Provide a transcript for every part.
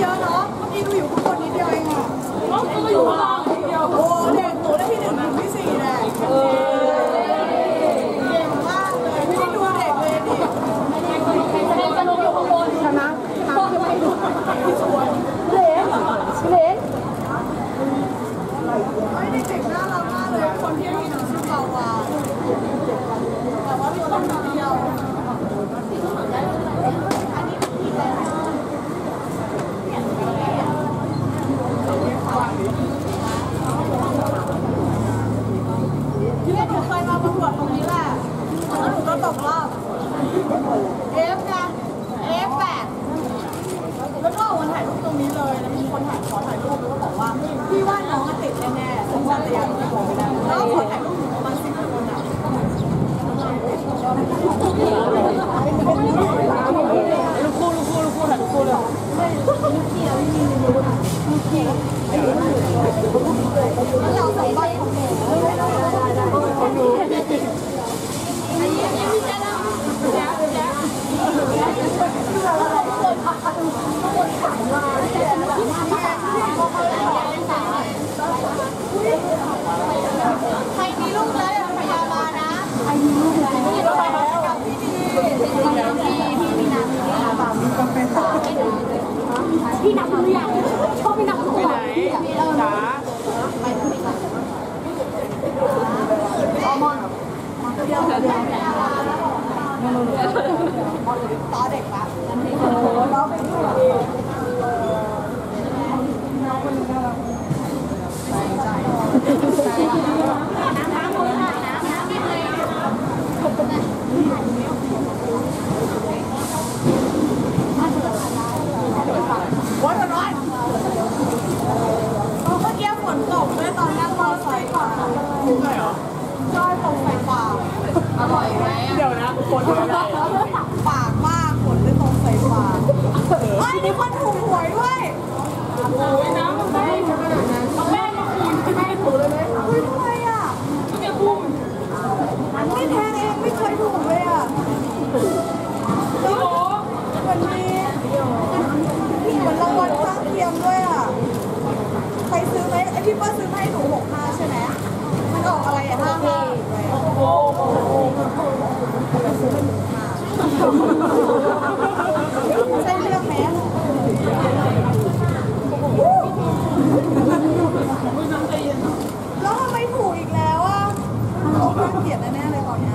加油啊离婚 เขียนแน่เลยตอนนี้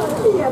Il y a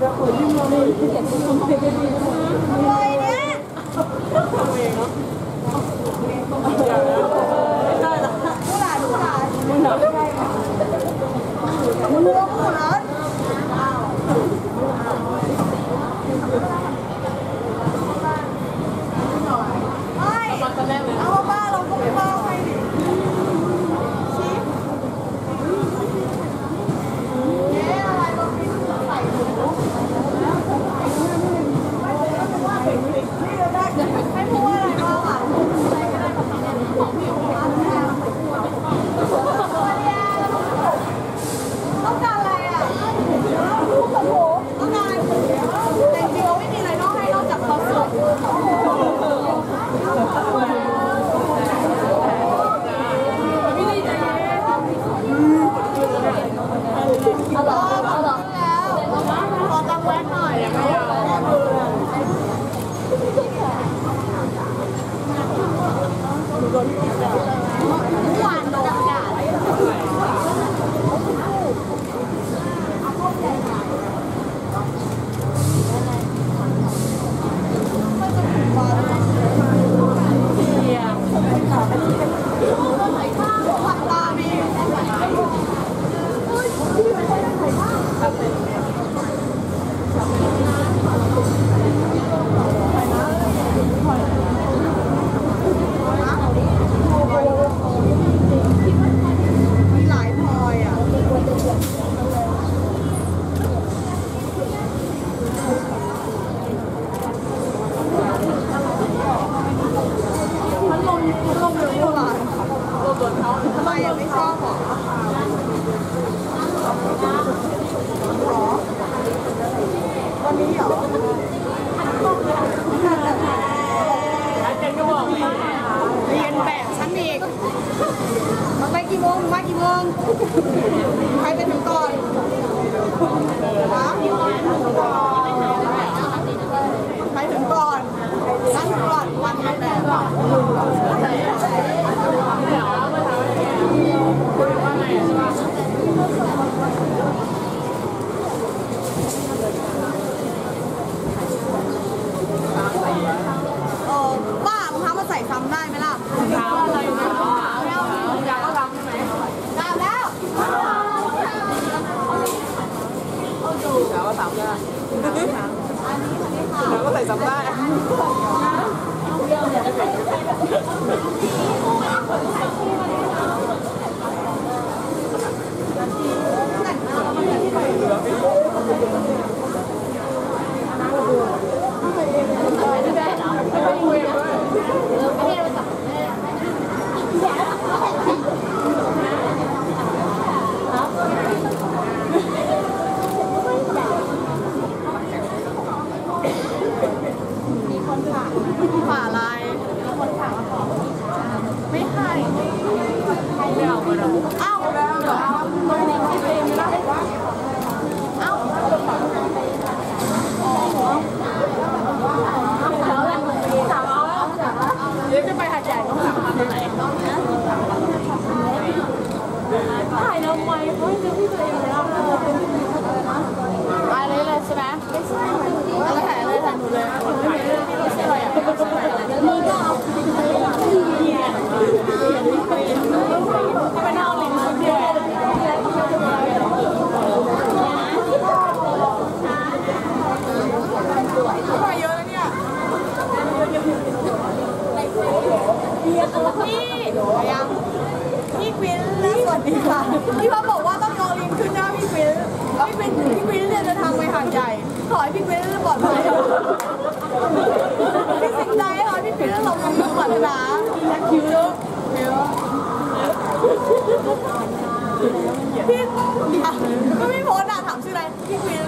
ไมยังไม่ชอบหรอวันนี้เหรอเรียนแบบฉันอีกมาไปกี่โมงมากี่โมงใครเป็น ยังพี่ควินลสวัสดีค่ะพี่พ่อบอกว่าต้องรอลิงขึ้นหน้าพี่ควินพี่ควินพี่ควินเรียนจะทางไปหางใหญ่ขอให้พี่ควินปลอดภัยพี่สิงใจขอให้พี่ควินสมหวังทุกปัญนาและคิวลูกพี่ก็ไม่โพสอะถามชื่ออะไรพี่ควิน